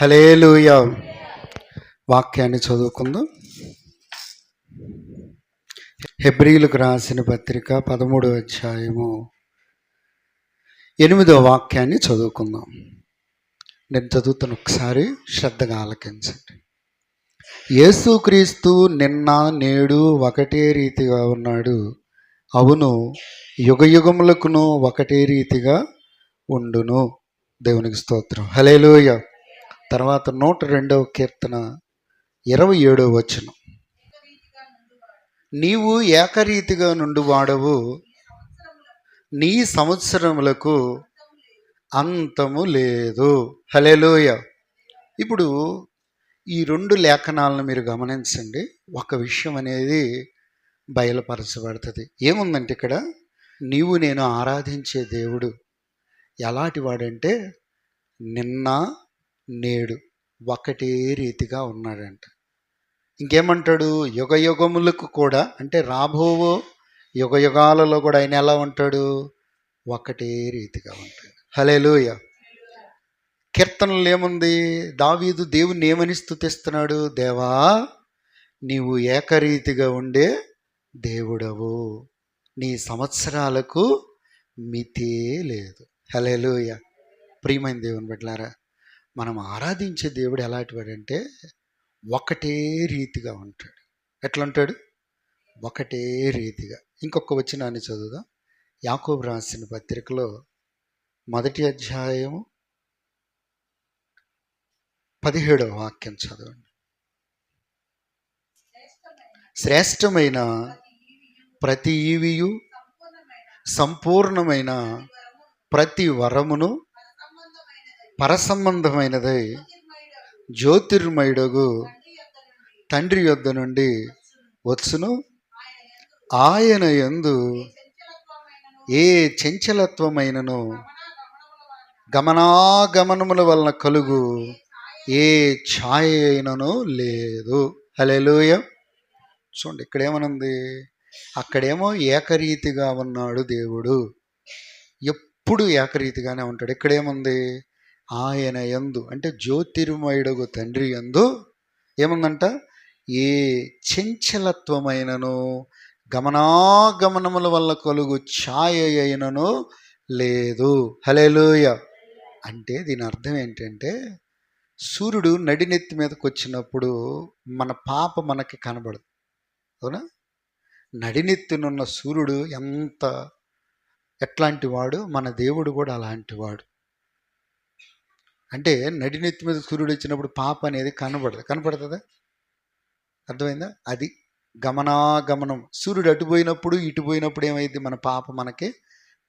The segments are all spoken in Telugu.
హలేలుయ వాక్యాన్ని చదువుకుందాం. హెబ్రిలకు రాసిన పత్రిక పదమూడు అధ్యాయము ఎనిమిదవ వాక్యాన్ని చదువుకుందాం. నేను చదువుతున్న ఒకసారి శ్రద్ధగా ఆలకించండి. యేసుక్రీస్తు నిన్న నేడు ఒకటే రీతిగా ఉన్నాడు. అవును యుగ యుగములకును ఒకటే రీతిగా ఉండును. దేవునికి స్తోత్రం. హలేలుయ తర్వాత నూట రెండవ కీర్తన ఇరవై ఏడవ వచనం. నీవు ఏకరీతిగా నుండి వాడవు నీ సంవత్సరములకు అంతము లేదు. హలేలోయ ఇప్పుడు ఈ రెండు లేఖనాలను మీరు గమనించండి. ఒక విషయం అనేది బయలుపరచబడుతుంది. ఏముందంటే ఇక్కడ నీవు నేను ఆరాధించే దేవుడు ఎలాంటి వాడంటే నిన్న నేడు ఒకటే రీతిగా ఉన్నాడంట. ఇంకేమంటాడు? యుగ యుగములకు కూడా అంటే రాబో యుగ యుగాలలో కూడా ఆయన ఎలా ఉంటాడు? ఒకటే రీతిగా ఉంటాడు. హలేలుయ కీర్తనలు ఏముంది? దావీదు దేవుని ఏమని స్థుతిస్తున్నాడు దేవా నీవు ఏకరీతిగా ఉండే దేవుడవు. నీ సంవత్సరాలకు మితే లేదు. హలే లూయ ప్రియమైన దేవుని బిడ్డలారా మనం ఆరాధించే దేవుడు ఎలాంటి వాడంటే ఒకటే రీతిగా ఉంటాడు. ఎట్లా ఉంటాడు ఒకటే రీతిగా. ఇంకొక వచనాన్ని చదువుదాం. యాకోబు రాసిన పత్రికలో మొదటి అధ్యాయము పదిహేడవ వాక్యం చదవండి. శ్రేష్టమైన ప్రతి ఈవియు సంపూర్ణమైన ప్రతి వరమును పరసంబంధమైనదై. జ్యోతిర్మయుడగు తండ్రి యొద్ద నుండి వచ్చును. ఆయన యందు ఏ చంచలత్వమైనను గమనాగమనముల వలన కలుగు ఏ ఛాయ అయినను లేదు. హలేలోయ చూడండి ఇక్కడేమనుంది? అక్కడేమో ఏకరీతిగా ఉన్నాడు దేవుడు. ఎప్పుడు ఏకరీతిగానే ఉంటాడు. ఇక్కడేముంది? ఆయన ఎందు అంటే జ్యోతిర్మయుడుగు తండ్రి యందు ఏముందంట? ఏ చంచలత్వమైనను గమనాగమనముల వల్ల కలుగు ఛాయ అయినను లేదు. హలేలుయ అంటే దీని అర్థం ఏంటంటే సూర్యుడు నడినెత్తి మీదకి వచ్చినప్పుడు మన పాప మనకి కనబడదు. అవునా? నడినెత్తినున్న సూర్యుడు ఎంత ఎట్లాంటి వాడు? మన దేవుడు కూడా అలాంటి వాడు. అంటే నడినెత్తి మీద సూర్యుడు వచ్చినప్పుడు పాప అనేది కనబడదు. కనపడుతుందా? అర్థమైందా? అది గమనాగమనం. సూర్యుడు అటు పోయినప్పుడు ఇటు పోయినప్పుడు ఏమైంది? మన పాప మనకి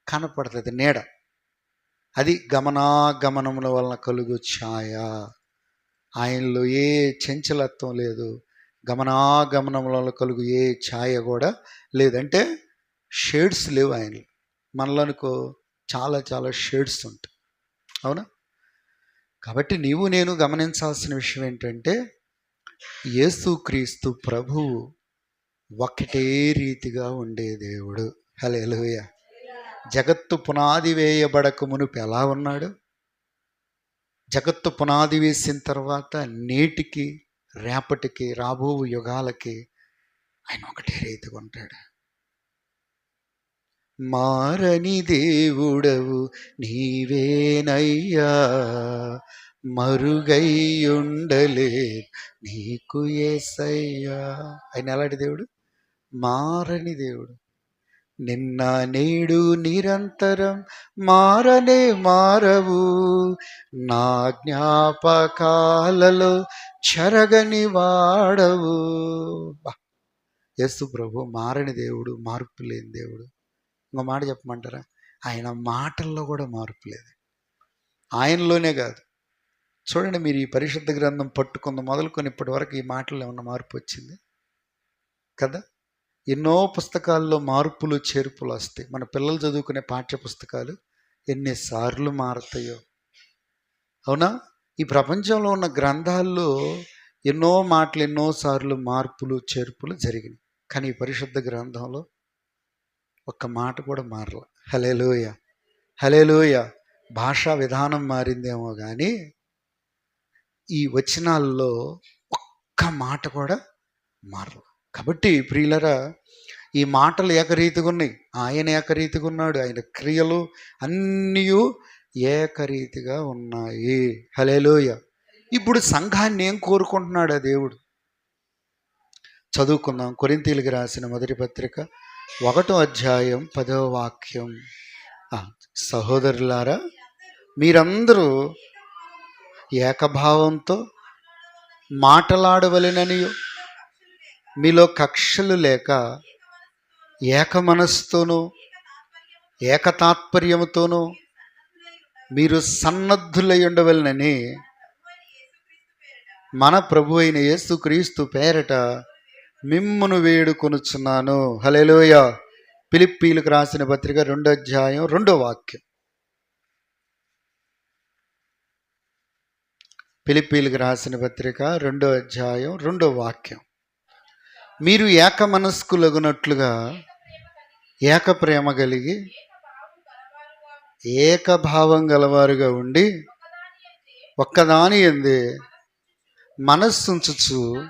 కనపడుతుంది. నీడ. అది గమనాగమనముల వలన కలుగు ఛాయ. ఆయనలో ఏ చంచలత్వం లేదు. గమనాగమనముల వల్ల కలుగు ఏ ఛాయ కూడా లేదంటే షేడ్స్ లేవు ఆయన మనలో అనుకో చాలా చాలా షేడ్స్ ఉంటాయి. అవునా? కాబట్టి నీవు నేను గమనించాల్సిన విషయం ఏంటంటే యేసుక్రీస్తు ప్రభువు ఒకటే రీతిగా ఉండే దేవుడు. హలేలుయ జగత్తు పునాది వేయబడక మునుపు ఎలా ఉన్నాడు? జగత్తు పునాది వేసిన తర్వాత నేటికి రేపటికి రాబో యుగాలకి ఆయన ఒకటే రీతిగా ఉంటాడు. మారని దేవుడవు నీవేనయ్యా. మరుగై నీకు ఏసయ్యా. ఆయన ఎలాంటి దేవుడు? మారని దేవుడు. నిన్న నేడు నిరంతరం మారనే మారవు. నా జ్ఞాపకాలలో చెరగని వాడవు. బా. యేసు ప్రభు మారని దేవుడు మార్పు లేని దేవుడు. ఇంకో మాట చెప్పమంటారా? ఆయన మాటల్లో కూడా మార్పు లేదు. ఆయనలోనే కాదు. చూడండి మీరు ఈ పరిశుద్ధ గ్రంథం పట్టుకున్న మొదలుకొని ఇప్పటి వరకు ఈ మాటల్లో ఏమన్నా మార్పు వచ్చింది? కదా? ఎన్నో పుస్తకాల్లో మార్పులు చేర్పులు వస్తాయి. మన పిల్లలు చదువుకునే పాఠ్య పుస్తకాలు ఎన్నిసార్లు మారుతాయో. అవునా? ఈ ప్రపంచంలో ఉన్న గ్రంథాల్లో ఎన్నో మాటలు ఎన్నోసార్లు మార్పులు చేర్పులు జరిగినాయి. కానీ ఈ పరిశుద్ధ గ్రంథంలో ఒక్క మాట కూడా మారల. హలేలోయ హలేలోయ భాషా విధానం మారిందేమో కానీ ఈ వచనాల్లో ఒక్క మాట కూడా మారల. కాబట్టి ప్రియులరా ఈ మాటలు ఏకరీతిగా ఉన్నాయి. ఆయన ఏకరీతిగా ఉన్నాడు ఆయన క్రియలు అన్నీ ఏకరీతిగా ఉన్నాయి. హలేలోయ ఇప్పుడు సంఘాన్ని ఏం కోరుకుంటున్నాడు ఆ దేవుడు? చదువుకుందాం. కొరింతీలకు రాసిన మొదటి పత్రిక ఒకటో అధ్యాయం పదవ వాక్యం. సహోదరులారా మీరందరూ ఏకభావంతో మాటలాడవలెనని మీలో కక్షలు లేక ఏక మనస్సుతోనూ ఏకతాత్పర్యముతోనూ మీరు సన్నద్ధులై ఉండవలనని మన ప్రభు అయిన యేసుక్రీస్తు పేరట మిమ్మును వేడుకొనుచున్నాను. హలేలోయ పిలిప్పీలకు రాసిన పత్రిక రెండో అధ్యాయం రెండో వాక్యం. పిలిప్పీలకు రాసిన పత్రిక రెండో అధ్యాయం రెండో వాక్యం. మీరు ఏక మనస్కులగునట్లుగా ఏక ప్రేమ కలిగి ఏకభావం గలవారుగా ఉండి ఒక్కదాని ఎందే మనస్సుంచుచు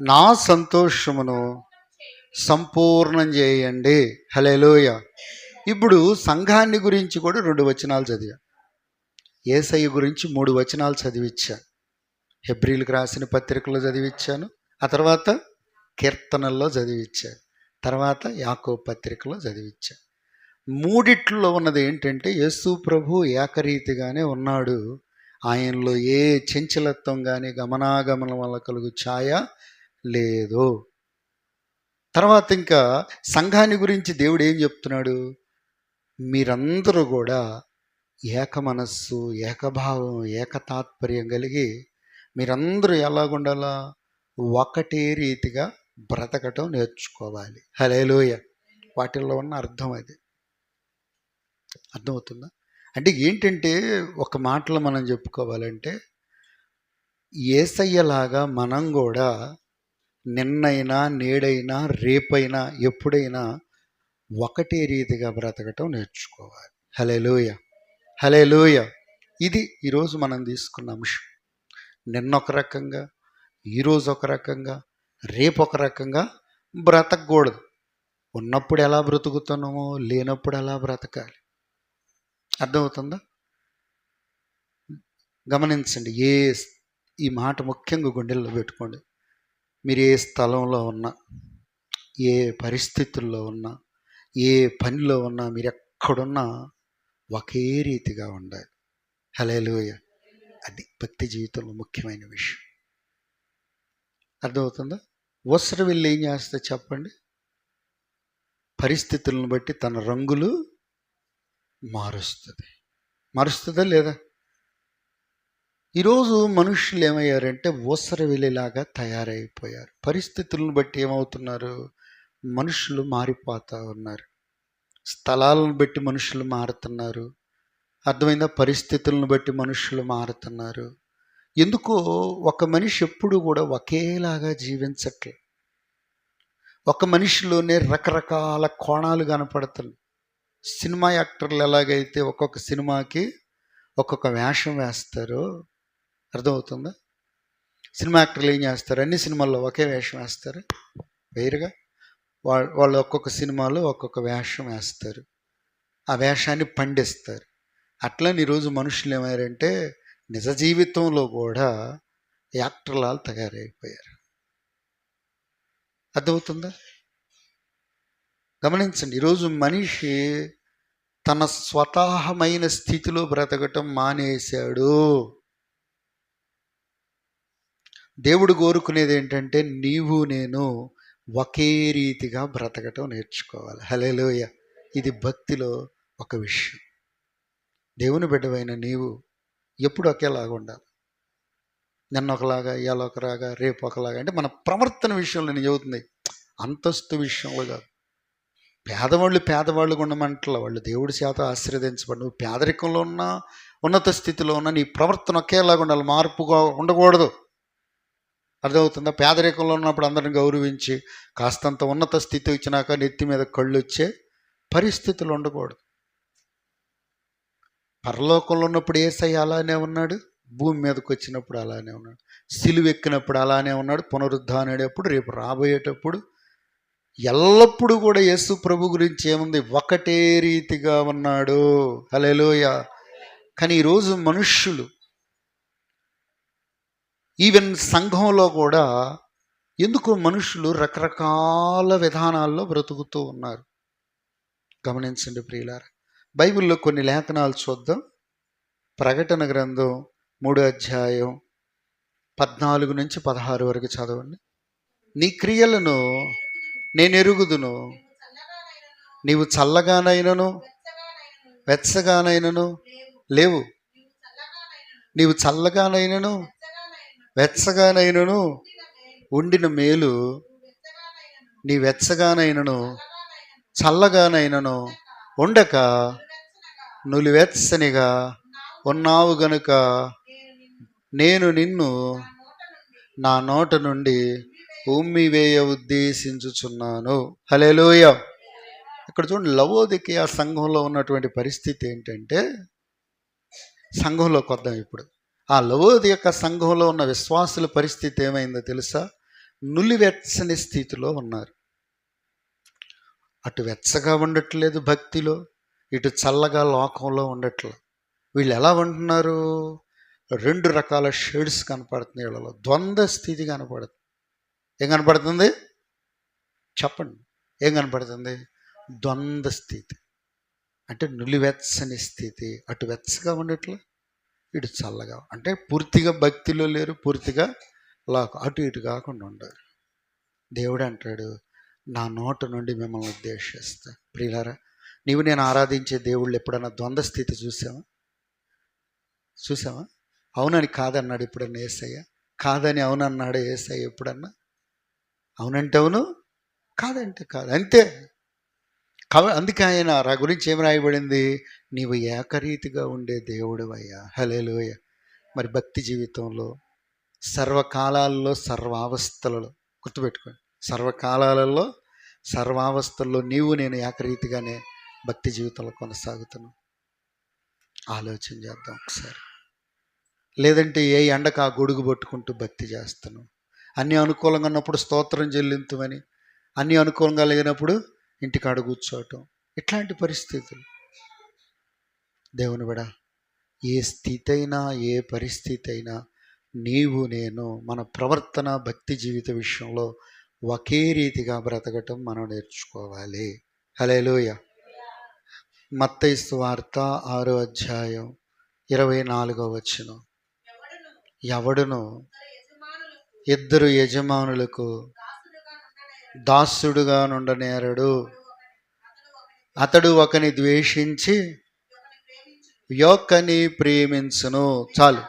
నా సంతోషమును సంపూర్ణం చేయండి. హలేలోయ ఇప్పుడు సంఘాన్ని గురించి కూడా రెండు వచనాలు చదివా. ఏసయ్య గురించి మూడు వచనాలు చదివిచ్చాను హెబ్రిల్కి రాసిన పత్రికలో చదివిచ్చాను. ఆ తర్వాత కీర్తనల్లో చదివిచ్చాను తర్వాత యాకో పత్రికలో చదివిచ్చాను మూడిట్లో ఉన్నది ఏంటంటే యేసు ప్రభు ఏకరీతిగానే ఉన్నాడు. ఆయనలో ఏ చంచలత్వం కానీ గమనాగమనం వల్ల కలుగు ఛాయ లేదు. తర్వాత ఇంకా సంఘాన్ని గురించి దేవుడు ఏం చెప్తున్నాడు? మీరందరూ కూడా ఏక మనస్సు ఏకభావం ఏకతాత్పర్యం కలిగి మీరందరూ ఎలాగుండాలా? ఒకటే రీతిగా బ్రతకటం నేర్చుకోవాలి. హలేలోయ వాటిల్లో ఉన్న అర్థం అది. అర్థమవుతుందా? అంటే ఏంటంటే ఒక మాటలో మనం చెప్పుకోవాలంటే ఏసయ్యలాగా మనం కూడా నిన్నైనా నేడైనా రేపైనా ఎప్పుడైనా ఒకటే రీతిగా బ్రతకటం నేర్చుకోవాలి. హలే లూయ హలే లూయ ఇది ఈరోజు మనం తీసుకున్న అంశం. నిన్న ఒక రకంగా ఈరోజు ఒక రకంగా రేపు ఒక రకంగా బ్రతకూడదు. ఉన్నప్పుడు ఎలా బ్రతుకుతున్నామో లేనప్పుడు ఎలా బ్రతకాలి? అర్థమవుతుందా? గమనించండి ఏ ఈ మాట ముఖ్యంగా గుండెల్లో పెట్టుకోండి. మీరు ఏ స్థలంలో ఉన్నా ఏ పరిస్థితుల్లో ఉన్నా ఏ పనిలో ఉన్నా మీరు ఎక్కడున్నా ఒకే రీతిగా ఉండాలి. హలేలుయ అది భక్తి జీవితంలో ముఖ్యమైన విషయం. అర్థమవుతుందా? వస్త్ర వెళ్ళి ఏం చేస్తే చెప్పండి? పరిస్థితులను బట్టి తన రంగులు మారుస్తుంది. మారుస్తుందా లేదా? ఈరోజు మనుషులు ఏమయ్యారంటే ఓసర వెళ్ళేలాగా తయారైపోయారు. పరిస్థితులను బట్టి ఏమవుతున్నారు? మనుషులు మారిపోతూ ఉన్నారు. స్థలాలను బట్టి మనుషులు మారుతున్నారు. అర్థమైందా? పరిస్థితులను బట్టి మనుషులు మారుతున్నారు. ఎందుకో ఒక మనిషి ఎప్పుడు కూడా ఒకేలాగా జీవించట్లే. ఒక మనిషిలోనే రకరకాల కోణాలు కనపడుతున్నాయి. సినిమా యాక్టర్లు ఎలాగైతే ఒక్కొక్క సినిమాకి ఒక్కొక్క వేషం వేస్తారో అర్థమవుతుందా? సినిమా యాక్టర్లు ఏం చేస్తారు? అన్ని సినిమాల్లో ఒకే వేషం వేస్తారు? వేరుగా? వాళ్ళు వాళ్ళు ఒక్కొక్క సినిమాలో ఒక్కొక్క వేషం వేస్తారు. ఆ వేషాన్ని పండిస్తారు. అట్లని ఈరోజు మనుషులు ఏమయ్యారంటే నిజ జీవితంలో కూడా యాక్టర్లాలు తయారైపోయారు. అర్థమవుతుందా? గమనించండి ఈరోజు మనిషి తన స్వతహమైన స్థితిలో బ్రతకటం మానేశాడు. దేవుడు కోరుకునేది ఏంటంటే నీవు నేను ఒకే రీతిగా బ్రతకటం నేర్చుకోవాలి. హలేలోయ ఇది భక్తిలో ఒక విషయం. దేవుని బిడ్డవైన నీవు ఎప్పుడు ఒకేలాగా ఉండాలి. నిన్న ఒకలాగా ఇవాళ ఒకలాగా రేపు ఒకలాగా అంటే మన ప్రవర్తన విషయంలో నేను చెబుతుంది. అంతస్తు విషయంలో కాదు. పేదవాళ్ళు పేదవాళ్ళు ఉండమంటలే వాళ్ళు దేవుడి చేత ఆశీర్వదించబడి నువ్వు పేదరికంలో ఉన్నా ఉన్నత స్థితిలో ఉన్నా నీ ప్రవర్తన ఒకేలాగా ఉండాలి. మార్పుగా ఉండకూడదు. అర్థమవుతుందా? పేదరికంలో ఉన్నప్పుడు అందరిని గౌరవించి కాస్తంత ఉన్నత స్థితి వచ్చినాక నెత్తి మీద కళ్ళు వచ్చే పరిస్థితులు ఉండకూడదు. పరలోకంలో ఉన్నప్పుడు ఏసై అలానే ఉన్నాడు భూమి మీదకి వచ్చినప్పుడు అలానే ఉన్నాడు సిలువెక్కినప్పుడు అలానే ఉన్నాడు పునరుద్ధానేటప్పుడు రేపు రాబోయేటప్పుడు ఎల్లప్పుడూ కూడా యేసు ప్రభు గురించి ఏముంది? ఒకటే రీతిగా ఉన్నాడు. అలెలోయ కానీ ఈరోజు మనుష్యులు ఈవెన్ సంఘంలో కూడా ఎందుకు మనుషులు రకరకాల విధానాల్లో బ్రతుకుతూ ఉన్నారు? గమనించండి ప్రియులారా. బైబిల్లో కొన్ని లేఖనాలు చూద్దాం. ప్రకటన గ్రంథం మూడో అధ్యాయం పద్నాలుగు నుంచి పదహారు వరకు చదవండి. నీ క్రియలను నేను ఎరుగుదును నీవు చల్లగానైనను వెచ్చగానైనను లేవు. నీవు చల్లగానైనను వెచ్చగానైనను ఉండిన మేలు నీ వెచ్చగానైనను చల్లగానైనను ఉండక నులివెచ్చనిగా ఉన్నావు గనుక నేను నిన్ను నా నోట నుండి ఉమ్మివేయ ఉద్దేశించుచున్నాను. హలేలోయ ఇక్కడ చూడండి లవోదికి ఆ సంఘంలో ఉన్నటువంటి పరిస్థితి ఏంటంటే సంఘంలో కొద్దాం ఇప్పుడు. ఆ లవోది యొక్క సంఘంలో ఉన్న విశ్వాసుల పరిస్థితి ఏమైందో తెలుసా? నులివెచ్చని స్థితిలో ఉన్నారు. అటు వెచ్చగా ఉండట్లేదు భక్తిలో ఇటు చల్లగా లోకంలో ఉండట్లేదు వీళ్ళు ఎలా ఉంటున్నారు? రెండు రకాల షేడ్స్ కనపడుతుంది వీళ్ళలో. ద్వంద్వ స్థితి కనపడుతుంది. ఏం కనపడుతుంది? చెప్పండి. ఏం కనపడుతుంది? ద్వంద్వ స్థితి. అంటే నులివెచ్చని స్థితి. అటు వెచ్చగా ఉండట్లే ఇటు చల్లగా అంటే పూర్తిగా భక్తిలో లేరు పూర్తిగా లా అటు ఇటు కాకుండా ఉండరు. దేవుడు అంటాడు నా నోట నుండి మిమ్మల్ని ఉద్దేశిస్తా. ప్రియులారా నీవు నేను ఆరాధించే దేవుళ్ళు ఎప్పుడన్నా ద్వంద్వ స్థితి చూసావా? చూసావా? అవునని కాదన్నాడు ఎప్పుడన్నా ఏసయ్య? కాదని అవునన్నాడు ఏసయ్య ఎప్పుడన్నా? అవునంటే అవును కాదంటే కాదు. అంతే. కావ అందుకే ఆయన రా గురించి ఏం రాయబడింది? నీవు ఏకరీతిగా ఉండే దేవుడు అయ్యా హలేలోయ మరి భక్తి జీవితంలో సర్వకాలాల్లో సర్వావస్థలలో గుర్తుపెట్టుకోండి. సర్వకాలాలలో సర్వావస్థల్లో నీవు నేను ఏకరీతిగానే భక్తి జీవితంలో కొనసాగుతున్నాను. ఆలోచన చేద్దాం ఒకసారి. లేదంటే ఏ ఎండకు ఆ గొడుగు పట్టుకుంటూ భక్తి చేస్తాను అన్ని అనుకూలంగా ఉన్నప్పుడు స్తోత్రం చెల్లింతుమని అన్ని అనుకూలంగా లేనప్పుడు ఇంటికాడ కూర్చోవటం. ఇట్లాంటి పరిస్థితులు. దేవుని విడా ఏ స్థితి అయినా ఏ పరిస్థితి అయినా నీవు నేను మన ప్రవర్తన భక్తి జీవిత విషయంలో ఒకే రీతిగా బ్రతకటం మనం నేర్చుకోవాలి. హలేలోయ మత్తైస్తు వార్త ఆరో అధ్యాయం ఇరవై నాలుగో వచ్చిన ఎవడును? ఇద్దరు యజమానులకు దాసుడుగా నుండనేరడు. అతడు ఒకని ద్వేషించి యొక్కని ప్రేమించును. చాలు.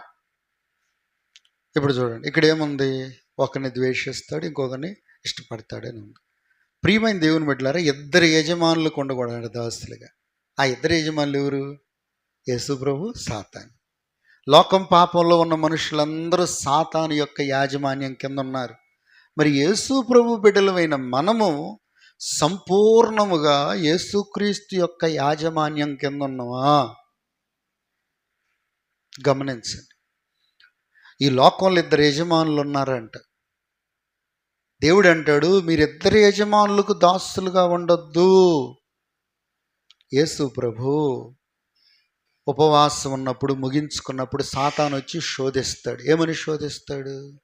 ఇప్పుడు చూడండి ఇక్కడ ఏముంది ఒకరిని ద్వేషిస్తాడు ఇంకొకరిని ఇష్టపడతాడని ఉంది. ప్రియమైన దేవుని బిడ్డలారా ఇద్దరు యజమానులు కొండకూడదు దాస్తులుగా ఆ ఇద్దరు యజమానులు ఎవరు? యేసు ప్రభు సాతాన్. లోకం పాపంలో ఉన్న మనుషులందరూ సాతాను యొక్క యాజమాన్యం కింద ఉన్నారు. మరి యేసు ప్రభు బిడ్డలమైన మనము సంపూర్ణముగా యేసుక్రీస్తు యొక్క యాజమాన్యం కింద ఉన్నామా గమనించండి. ఈ లోకంలో ఇద్దరు యజమానులు ఉన్నారంట. దేవుడు అంటాడు మీరిద్దరు యజమానులకు దాసులుగా ఉండొద్దు. యేసు ప్రభు ఉపవాసం ఉన్నప్పుడు ముగించుకున్నప్పుడు సాతాను వచ్చి శోధిస్తాడు. ఏమని శోధిస్తాడు?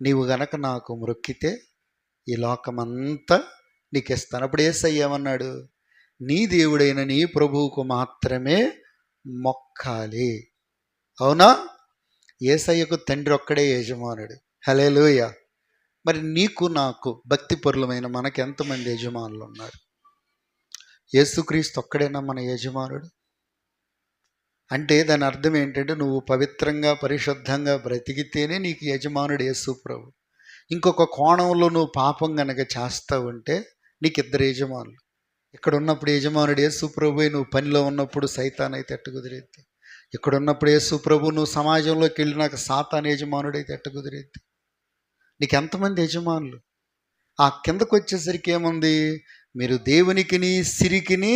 నీవు గనక నాకు మొక్కితే ఈ లోకమంతా నీకు ఇస్తాను అప్పుడు ఏసయ్య ఏమన్నాడు? నీ దేవుడైన నీ ప్రభువుకు మాత్రమే మొక్కాలి. అవునా? ఏసయ్యకు తండ్రి ఒక్కడే యజమానుడు. హలేలుయ మరి నీకు నాకు భక్తి పరులమైన మనకి ఎంతమంది యజమానులు ఉన్నారు? యేసుక్రీస్తు ఒక్కడైనా మన యజమానుడు? అంటే దాని అర్థం ఏంటంటే నువ్వు పవిత్రంగా పరిశుద్ధంగా బ్రతికితేనే నీకు యజమానుడు యేసు ప్రభు. ఇంకొక కోణంలో నువ్వు పాపం గనక చేస్తావు అంటే నీకు ఇద్దరు యజమానులు. ఇక్కడ ఉన్నప్పుడు యజమానుడు యేసు ప్రభు నువ్వు పనిలో ఉన్నప్పుడు సైతాన్ అయితే ఎట్ట కుదిరేద్ది? ఇక్కడ ఉన్నప్పుడు యేసు ప్రభు నువ్వు సమాజంలోకి వెళ్ళినాక సాతాన్ అయితే ఎట్ట కుదిరేద్ది? నీకు ఎంతమంది యజమానులు? ఆ కిందకు వచ్చేసరికి ఏముంది? మీరు దేవునికిని సిరికిని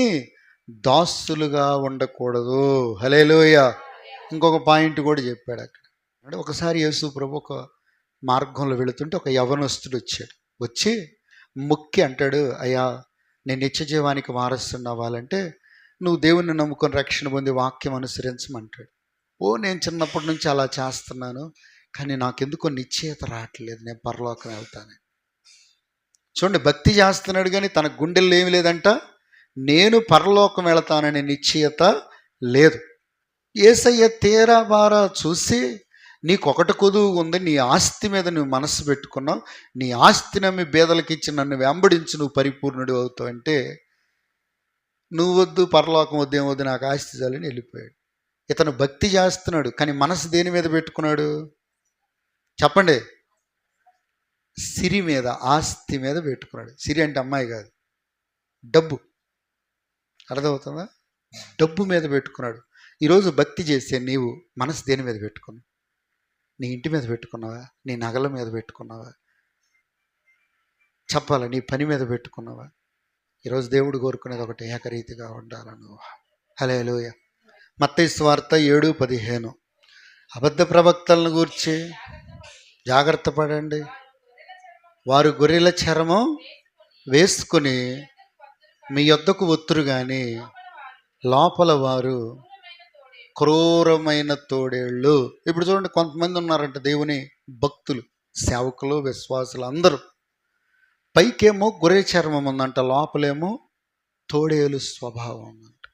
దాసులుగా ఉండకూడదు. హలేలోయ ఇంకొక పాయింట్ కూడా చెప్పాడు అక్కడ. అంటే ఒకసారి యేసు ప్రభు ఒక మార్గంలో వెళుతుంటే ఒక యవనస్తుడు వచ్చాడు. వచ్చి ముక్కి అంటాడు అయ్యా నేను నిత్య జీవానికి వారసుని అవ్వాలంటే నువ్వు దేవుణ్ణి నమ్ముకొని రక్షణ పొంది వాక్యం అనుసరించమంటాడు. ఓ నేను చిన్నప్పటి నుంచి అలా చేస్తున్నాను కానీ నాకెందుకో నిశ్చయత రావట్లేదు. నేను పరలోకం వెళ్తాను. చూడండి భక్తి చేస్తున్నాడు కానీ తన గుండెల్లో ఏమి లేదంట. నేను పరలోకం వెళతాననే నిశ్చయత లేదు. ఏసయ్య తీరా బారా చూసి నీకు ఒకటి కొదువు ఉంది నీ ఆస్తి మీద నువ్వు మనసు పెట్టుకున్నావు నీ ఆస్తి నమ్మి బేదలకు ఇచ్చి నన్ను వెంబడించి నువ్వు పరిపూర్ణుడు అవుతావు అంటే నువ్వు వద్దు పరలోకం వద్దు ఏం వద్దు నాకు ఆస్తి చాలని వెళ్ళిపోయాడు. ఇతను భక్తి చేస్తున్నాడు కానీ మనసు దేని మీద పెట్టుకున్నాడు? చెప్పండి. సిరి మీద ఆస్తి మీద పెట్టుకున్నాడు. సిరి అంటే అమ్మాయి కాదు డబ్బు. అర్థమవుతుందా? డబ్బు మీద పెట్టుకున్నాడు. ఈరోజు భక్తి చేసే నీవు మనసు దేని మీద పెట్టుకున్నావు? నీ ఇంటి మీద పెట్టుకున్నావా? నీ నగల మీద పెట్టుకున్నావా? చెప్పాలా? నీ పని మీద పెట్టుకున్నావా? ఈరోజు దేవుడు కోరుకునేది ఒకటి ఏకరీతిగా ఉండాలను. హలే లోయ మత్తయి స్వార్థ ఏడు పదిహేను. అబద్ధ ప్రవక్తలను గూర్చి జాగ్రత్త పడండి. వారు గొర్రెల చర్మం వేసుకుని మీ యొద్దకు ఒత్తురు కానీ లోపల వారు క్రూరమైన తోడేళ్ళు. ఇప్పుడు చూడండి కొంతమంది ఉన్నారంట దేవుని భక్తులు సేవకులు విశ్వాసులు అందరూ. పైకేమో గురే చర్మం ఉందంట లోపలేమో తోడేలు స్వభావం ఉందంట.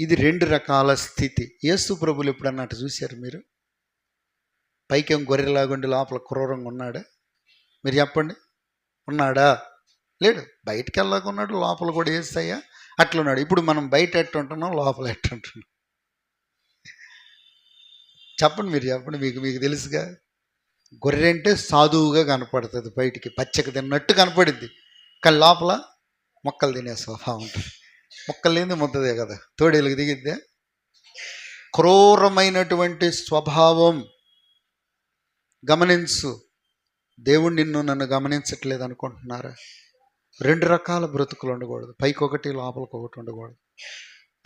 ఇది రెండు రకాల స్థితి. యేసు ప్రభులు ఎప్పుడన్నట్టు చూశారు మీరు? పైకేం గొర్రెలాగుండి లోపల క్రూరంగా ఉన్నాడా? మీరు చెప్పండి. ఉన్నాడా? లేడు. బయటికి వెళ్ళకున్నాడు లోపల కూడా వేస్తాయా అట్లున్నాడు. ఇప్పుడు మనం బయట ఎట్టుంటున్నాం లోపల ఎట్టుంటున్నాం చెప్పండి మీరు చెప్పండి. మీకు మీకు తెలుసుగా? గొర్రె అంటే సాధువుగా కనపడుతుంది బయటికి. పచ్చకి తిన్నట్టు కనపడిద్ది. కానీ లోపల మొక్కలు తినే స్వభావం ఉంటుంది. మొక్కలు లేని ముద్దదే కదా. తోడేలకు దిగిద్దే? క్రూరమైనటువంటి స్వభావం. గమనించు. దేవుడు నిన్ను నన్ను గమనించట్లేదు అనుకుంటున్నారా? రెండు రకాల బ్రతుకులు ఉండకూడదు. పైకి ఒకటి లోపలికి ఒకటి ఉండకూడదు.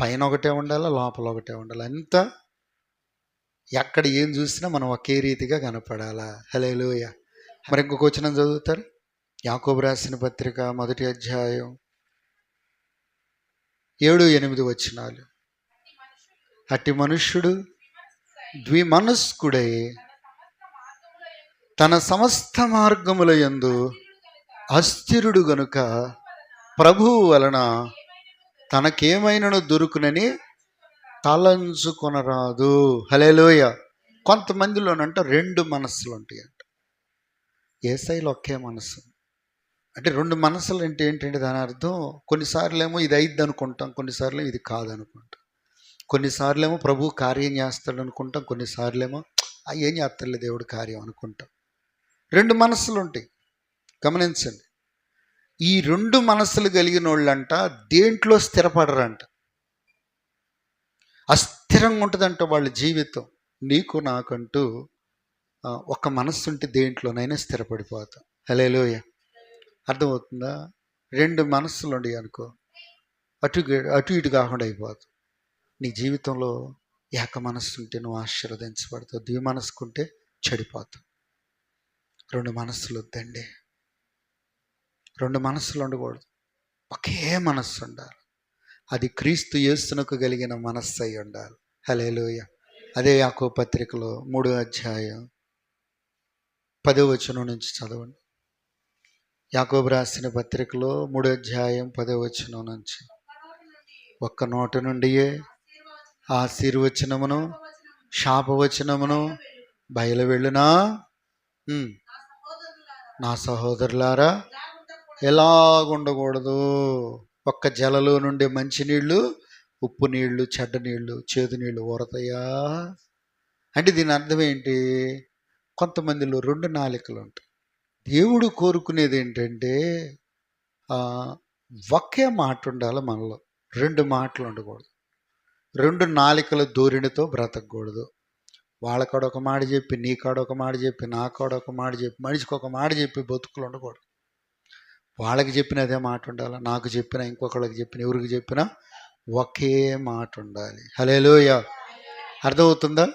పైన ఒకటే ఉండాలి లోపల ఒకటే ఉండాలి? అంతా ఎక్కడ ఏం చూసినా మనం ఒకే రీతిగా కనపడాలా? హలేలుయ మరి ఇంకొక వచ్చిన చదువుతారు? యాకోబు రాసిన పత్రిక మొదటి అధ్యాయం ఏడు ఎనిమిది వచ్చినాలు అట్టి మనుష్యుడు ద్విమనస్కుడై తన సమస్త మార్గముల యందు అస్థిరుడు గనుక ప్రభువు వలన తనకేమైనను దొరుకునని తలంచుకొనరాదు. హలేలోయ కొంతమందిలోనంట రెండు మనస్సులు ఉంటాయి అంట ఏసైలో ఒకే మనసు అంటే రెండు మనసులు అంటే ఏంటంటే దాని అర్థం కొన్నిసార్లు ఏమో ఇది అయిద్ది అనుకుంటాం కొన్నిసార్లు ఇది కాదనుకుంటాం. కొన్నిసార్లు ఏమో ప్రభు కార్యం చేస్తాడు అనుకుంటాం కొన్నిసార్లు ఏమో ఏం చేస్తాడులే దేవుడు కార్యం అనుకుంటాం. రెండు మనసులు ఉంటాయి గమనించండి. ఈ రెండు మనసులు కలిగిన వాళ్ళంట దేంట్లో స్థిరపడరంట? అస్థిరంగా ఉంటుందంట వాళ్ళ జీవితం. నీకు నాకంటూ ఒక మనస్సు ఉంటే దేంట్లోనైనా స్థిరపడిపోతాం. హలేలోయ అర్థమవుతుందా? రెండు మనస్సులు ఉండి అనుకో అటు అటు ఇటు కాకుండా అయిపోతాం. నీ జీవితంలో ఏక మనస్సు ఉంటే నువ్వు ఆశీర్వదించబడతావు. ద్వి మనసుకుంటే చెడిపోతావు రెండు మనస్సులు వద్దండి. రెండు మనస్సులు ఉండకూడదు. ఒకే మనస్సు ఉండాలి. అది క్రీస్తు యేసునకు కలిగిన మనస్సు అయి ఉండాలి. హలేలోయ అదే యాకో పత్రికలో మూడో అధ్యాయం పదో వచనం నుంచి చదవండి. యాకోబు రాసిన పత్రికలో మూడో అధ్యాయం పదో వచనం నుంచి ఒక్క నోట నుండియే ఆశీర్వచనమును శాపవచనమును బయలు వెళ్ళునా నా సహోదరులారా ఎలాగుండకూడదు? ఒక్క జలలో నుండి మంచినీళ్ళు ఉప్పు నీళ్ళు చెడ్డ నీళ్ళు చేదు నీళ్ళు ఊరతాయా? అంటే దీని అర్థం ఏంటి? కొంతమందిలో రెండు నాలికలు ఉంటాయి దేవుడు కోరుకునేది ఏంటంటే ఒకే మాట ఉండాలి మనలో. రెండు మాటలు ఉండకూడదు. రెండు నాలికల ధోరణితో బ్రతకూడదు వాళ్ళ కాడ ఒక మాట చెప్పి నీ కాడ ఒక మాట చెప్పి నా కాడ ఒక మాట చెప్పి మనిషికి ఒక మాట చెప్పి బతుకులు ఉండకూడదు. వాళ్ళకి చెప్పిన అదే మాట ఉండాలి నాకు చెప్పిన ఇంకొకళ్ళకి చెప్పిన ఎవరికి చెప్పినా ఒకే మాట ఉండాలి హలేలోయ అర్థమవుతుందా?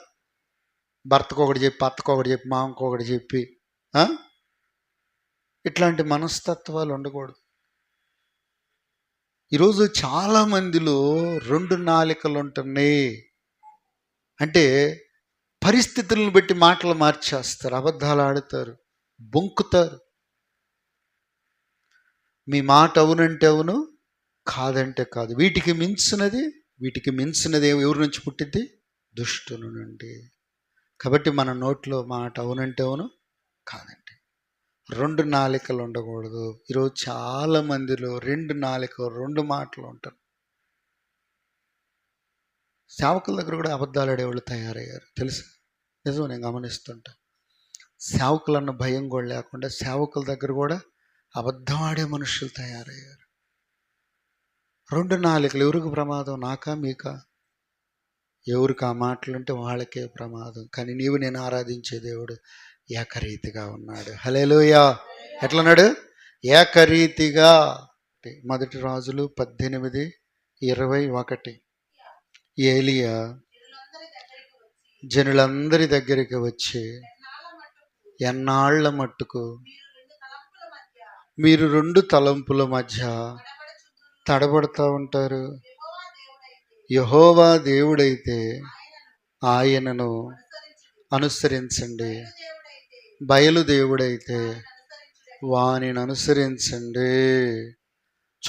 భర్తకు ఒకటి చెప్పి అత్తకు ఒకటి చెప్పి మామకు ఒకటి చెప్పి ఇట్లాంటి మనస్తత్వాలు ఉండకూడదు. ఈరోజు చాలా మందిలో రెండు నాలికలు ఉంటున్నాయి అంటే పరిస్థితులను బట్టి మాటలు మార్చేస్తారు అబద్ధాలు ఆడుతారు బొంకుతారు. మీ మాట అవునంటే అవును కాదంటే కాదు. వీటికి మించినది వీటికి మించినది ఎవరి నుంచి పుట్టింది దుష్టుని నుండి. కాబట్టి మన నోట్లో మాట అవునంటే అవును కాదంటే. రెండు నాలికలు ఉండకూడదు. ఈరోజు చాలా మందిలో రెండు నాలికలు రెండు మాటలు ఉంటారు. సేవకుల దగ్గర కూడా అబద్ధాలు ఆడేవాళ్ళు తయారయ్యారు. తెలుసు? నిజం నేను గమనిస్తుంటా. సేవకులన్న భయం కూడా లేకుండా సేవకుల దగ్గర కూడా అబద్ధం ఆడే మనుషులు తయారయ్యారు. రెండు నాలుగులు ఎవరికి ప్రమాదం? నాకా మీకా? ఎవరికి ఆ మాటలుంటే వాళ్ళకే ప్రమాదం. కానీ నీవు నేను ఆరాధించే దేవుడు ఏకరీతిగా ఉన్నాడు. హలేలుయా ఎట్లన్నాడు ఏకరీతిగా. మొదటి రాజులు పద్దెనిమిది ఇరవై ఒకటి. ఏలియా జనులందరి దగ్గరికి వచ్చి ఎన్నాళ్ళ మట్టుకు మీరు రెండు తలంపుల మధ్య తడబడుతూ ఉంటారు. యహోవా దేవుడైతే ఆయనను అనుసరించండి. బయలు దేవుడైతే వానిని అనుసరించండి.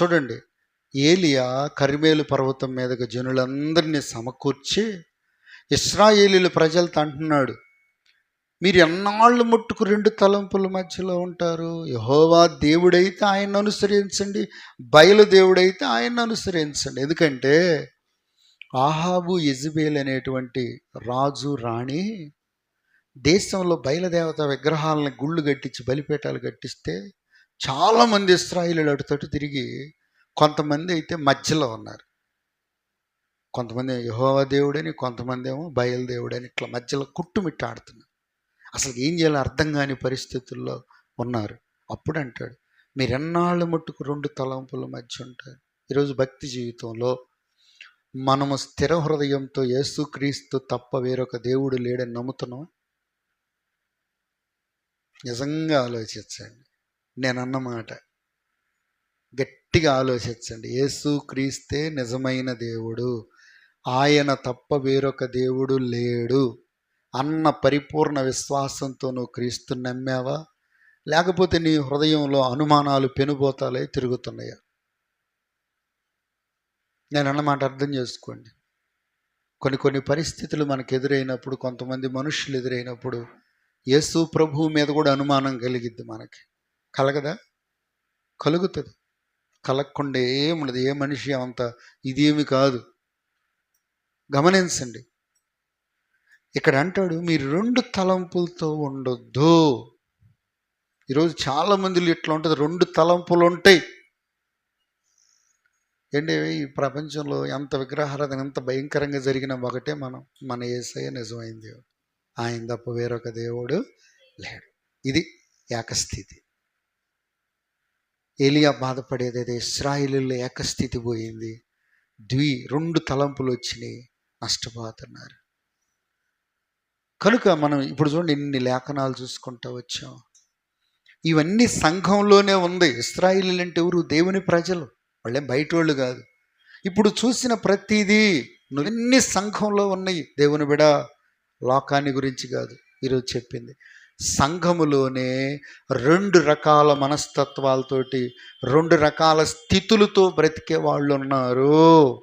చూడండి ఏలియా కరిమేలు పర్వతం మీదకి జనులందరినీ సమకూర్చి ఇస్రాయేలీలు ప్రజలతో అంటున్నాడు. మీరు ఎన్నాళ్ళు ముట్టుకు రెండు తలంపుల మధ్యలో ఉంటారు? యహోవా దేవుడైతే ఆయన్ను అనుసరించండి బయలు దేవుడైతే ఆయన్ని అనుసరించండి. ఎందుకంటే ఆహాబు యజబేల్ అనేటువంటి రాజు రాణి దేశంలో బయలుదేవత విగ్రహాలను గుళ్ళు కట్టించి బలిపేటాలు కట్టిస్తే చాలామంది ఇస్రాయిలు అటుతటు తిరిగి కొంతమంది అయితే మధ్యలో ఉన్నారు. కొంతమంది యహోవా దేవుడని కొంతమంది ఏమో బయలుదేవుడని ఇట్లా మధ్యలో కుట్టుమిట్టాడుతున్నారు. అసలు ఏం చేయాలో అర్థం కాని పరిస్థితుల్లో ఉన్నారు. అప్పుడు అంటాడు మీరు ఎన్నాళ్ళు మట్టుకు రెండు తలంపుల మధ్య ఉంటారు? ఈరోజు భక్తి జీవితంలో మనము స్థిర హృదయంతో యేసుక్రీస్తు తప్ప వేరొక దేవుడు లేడని నమ్ముతున్నాం నిజంగా ఆలోచించండి. నేను అన్నమాట గట్టిగా ఆలోచించండి. యేసుక్రీస్తే నిజమైన దేవుడు. ఆయన తప్ప వేరొక దేవుడు లేడు. అన్న పరిపూర్ణ విశ్వాసంతో నువ్వు క్రీస్తు నమ్మావా? లేకపోతే నీ హృదయంలో అనుమానాలు పెనుబోతాలే తిరుగుతున్నాయా? నేను అన్నమాట అర్థం చేసుకోండి. కొన్ని కొన్ని పరిస్థితులు మనకు ఎదురైనప్పుడు కొంతమంది మనుషులు ఎదురైనప్పుడు యేసు ప్రభువు మీద కూడా అనుమానం కలిగిద్ది మనకి. కలగదా? కలుగుతుంది. కలగకుండా ఏముండదు. ఏ మనిషి అంత ఇదేమి కాదు. గమనించండి. ఇక్కడ అంటాడు మీరు రెండు తలంపులతో ఉండొద్దు. ఈరోజు చాలా మందిలో ఇట్లా ఉంటుంది రెండు తలంపులు ఉంటాయి. ఏంటి ఈ ప్రపంచంలో ఎంత విగ్రహారాధన ఎంత భయంకరంగా జరిగిన ఒకటే మనం మన ఏసయ నిజమైన దేవుడు. ఆయన తప్ప వేరొక దేవుడు లేడు. ఇది ఏకస్థితి. ఏలియా బాధపడేది అదే ఇస్రాయిలీలో ఏకస్థితి పోయింది. ద్వి రెండు తలంపులు వచ్చినాయి నష్టపోతున్నారు. కనుక మనం ఇప్పుడు చూడండి ఇన్ని లేఖనాలు చూసుకుంటూ వచ్చాం. ఇవన్నీ సంఘంలోనే ఉంది. ఇస్రాయిలు అంటే ఎవరు? దేవుని ప్రజలు. వాళ్ళేం బయట వాళ్ళు కాదు. ఇప్పుడు చూసిన ప్రతిదీ నువ్వెన్ని సంఘంలో ఉన్నాయి? దేవుని బిడ లోకాన్ని గురించి కాదు. ఈరోజు చెప్పింది. సంఘములోనే రెండు రకాల మనస్తత్వాలతోటి రెండు రకాల స్థితులతో బ్రతికే వాళ్ళు ఉన్నారు.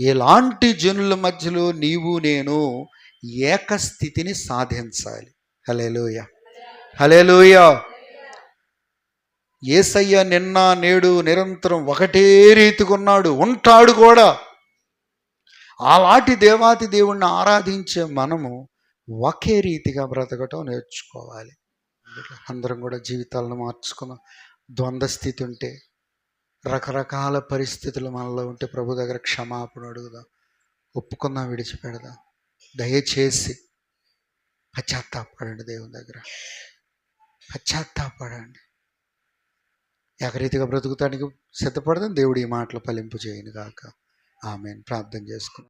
ఎలాంటి జనుల మధ్యలో నీవు నేను ఏకస్థితిని సాధించాలి. హలేలోయ హలేలోయ ఏసయ్య నిన్న నేడు నిరంతరం ఒకటే రీతిగా ఉన్నాడు. ఉంటాడు కూడా. అలాంటి దేవాతి దేవుణ్ణి ఆరాధించే మనము ఒకే రీతిగా బ్రతకటం నేర్చుకోవాలి. అందరం కూడా జీవితాలను మార్చుకున్నాం. ద్వంద్వ స్థితి ఉంటే రకరకాల పరిస్థితులు మనలో ఉంటే ప్రభు దగ్గర క్షమాపణ అడుగుదాం. ఒప్పుకుందాం విడిచిపెడదాం. దయచేసి పశ్చాత్తాపడండి దేవుని దగ్గర. పశ్చాత్తాపడండి. ఏకరీతిగా బ్రతుకుతానికి సిద్ధపడదని దేవుడు ఈ మాటలు ఫలింపు చేయను కాక ఆమెను. ప్రార్థన చేసుకున్నాం